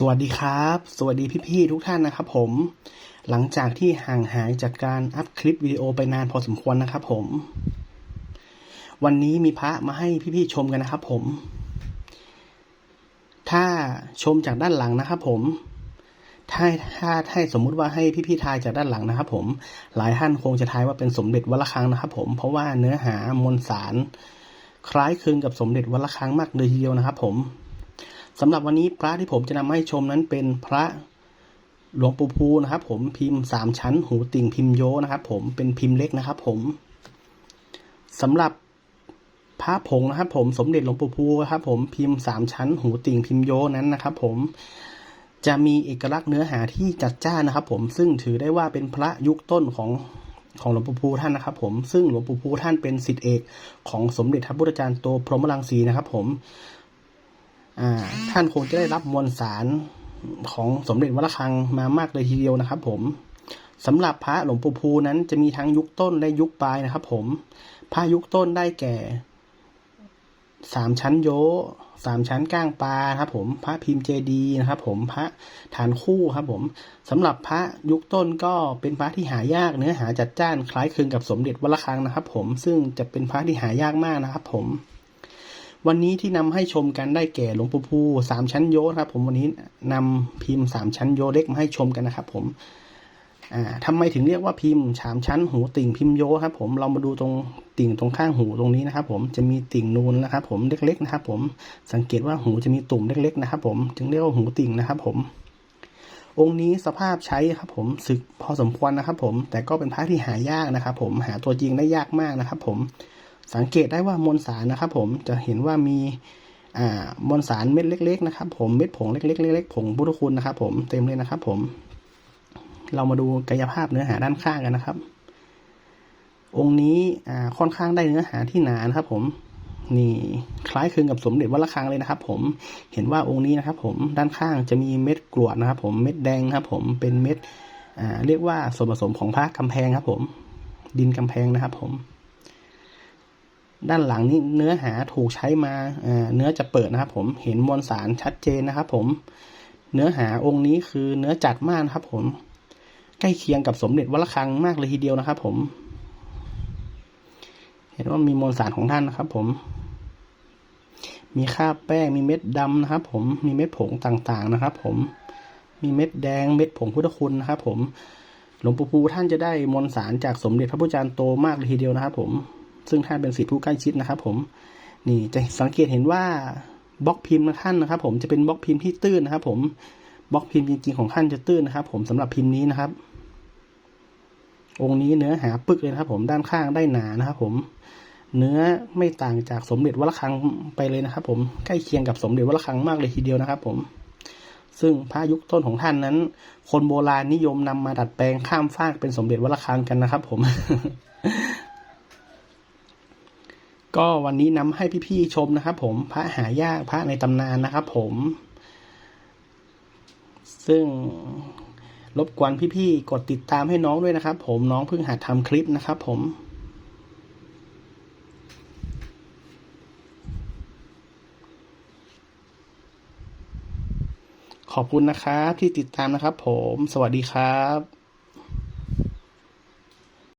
สวัสดีครับ สวัสดีพี่ๆทุกท่านนะครับผม หลังจากที่ห่างหายจากการอัพคลิปวิดีโอไปนานพอสมควรนะครับผม วันนี้มีพระมาให้พี่ๆชมกันนะครับผม ถ้าชมจากด้านหลังนะครับผม ถ้าถ้าให้สมมุติว่าให้พี่ๆทายจากด้านหลังนะครับผม หลายท่านคงจะทายว่าเป็นสมเด็จวัดระฆังนะครับผม เพราะว่าเนื้อหามวลสาร คล้ายคลึงกับสมเด็จวัดระฆังมากเลยทีเดียวนะครับผม สำหรับวันนี้พระที่ผมจะนำให้ชมนั้นเป็นพระหลวงปู่ภูนะครับ ผมพิมพ์สามชั้น หูติ่งพิมพ์โยนะครับ ผมเป็นพิมพ์เล็กนะครับ ผมสำหรับพระผงนะครับ ผมสมเด็จหลวงปู่ภูครับ ผมพิมพ์สามชั้น หูติ่งพิมพ์โยนั้นนะครับ ผมจะมีเอกลักษณ์เนื้อหาที่จัดจ้านนะครับ ผมซึ่งถือได้ว่าเป็นพระยุคต้นของของหลวงปู่ภูท่านนะครับ ผมซึ่งหลวงปู่ภูท่านเป็นศิษย์เอกของสมเด็จพระพุทธจารย์โตพรหมรังสีนะครับ ผม ท่านคงจะได้รับมวลสารของสมเด็จวัดระฆังมามากเลยทีเดียวนะครับ ผมสำหรับพระหลวงปู่ภูนั้นจะมีทั้งยุคต้นและยุคปลายนะครับ ผมพระยุคต้นได้แก่สามชั้นโยสามชั้นก้างปลาครับ ผมพระพิมพ์เจดีนะครับ ผมพระฐานคู่ครับ ผมสำหรับพระยุคต้นก็เป็นพระที่หายากเนื้อหาจัดจ้านคล้ายคลึงกับสมเด็จวัดระฆังนะครับ ผมซึ่งจะเป็นพระที่หายากมากนะครับ ผม วันนี้ที่นำให้ชมกันได้แก่หลวงปู่ภูสามชั้นโยครับ ผมวันนี้นำพิมพ์สามชั้นโยเล็กมาให้ชมกันนะครับ ผมอ่าทำไมถึงเรียกว่าพิมพ์สามชั้น หูติ่งพิมพ์โยครับ ผมเรามาดูตรงติ่งตรงข้างหูตรงนี้นะครับ ผมจะมีติ่งนูนนะครับ ผมเล็กๆนะครับ ผมสังเกตว่าหูจะมีตุ่มเล็ก ๆ นะครับ ผมจึงเรียกว่าหูติ่งนะครับ ผม องค์นี้สภาพใช้ครับ ผมศึกพอสมควรนะครับ ผมแต่ก็เป็นพระที่หายากนะครับ ผมหาตัวจริงได้ยากมากนะครับ ผม สังเกตได้ว่ามวลสารนะครับ ผมจะเห็นว่ามีมวลสารเม็ดเล็ก ๆ นะครับ ผมเม็ดผงเล็กๆเล็กๆผงพุทธคุณนะครับ ผมเต็มเลยนะครับ ผม เรามาดูกายภาพเนื้อหาด้านข้างกันนะครับ องค์นี้ค่อนข้างได้เนื้อหาที่หนานะครับ ผมนี่คล้ายคลึงกับสมเด็จวัดระฆังเลยนะครับ ผมเห็นว่าองค์นี้นะครับ ผมด้านข้างจะมีเม็ดกรวดนะครับ ผมเม็ดแดงครับ ผมเป็นเม็ดเรียกว่าส่วนผสมของพระกำแพงครับ ผม ดินกำแพงนะครับ ผม ด้านหลังนี้เนื้อหาถูกใช้มาเนื้อจะเปิดนะครับผมเห็นมวลสารชัดเจนนะครับผมเนื้อหาองค์นี้คือเนื้อจัดมากนะครับผมใกล้เคียงกับสมเด็จวัดระฆังมากเลยทีเดียวนะครับผม เห็นว่ามีมวลสารของท่านนะครับผม มีคราบแป้งมีเม็ดดำนะครับผมมีเม็ดผงต่างๆนะครับผมมีเม็ดแดงเม็ดผงพุทธคุณนะครับผมหลวงปู่ภูท่านจะได้มวลสารจากสมเด็จพระพุทธจารย์โตมากเลยทีเดียวนะครับผม ซึ่งท่านเป็นศิษย์ผู้ใกล้ชิดนะครับ ผม นี่จะสังเกตเห็นว่าบล็อกพิมพ์ท่านนะครับ ผมจะเป็นบล็อกพิมพ์ที่ตื้นนะครับ ผมบล็อกพิมพ์จริงๆของท่านจะตื้นนะครับ ผมสำหรับพิมพ์นี้นะครับ องค์นี้เนื้อหาปึกเลยนะครับ ผมด้านข้างได้หนานะครับ ผม เนื้อไม่ต่างจากสมเด็จวัดระฆังไปเลยนะครับ ผมใกล้เคียงกับสมเด็จวัดระฆังมากเลยทีเดียวนะครับ ผมซึ่งพระยุคต้นของท่านนั้น คนโบราณนิยมนำมาดัดแปลงข้ามฟากเป็นสมเด็จวัดระฆังกันนะครับ ผม ก็วันนี้นำให้พี่ๆชมนะครับ ผมพระหายากพระในตำนานนะครับ ผม ซึ่งรบกวนพี่ๆกดติดตามให้น้องด้วยนะครับ ผมน้องเพิ่งหัดทำคลิปนะครับ ผมขอบคุณนะครับที่ติดตามนะครับผม สวัสดีครับ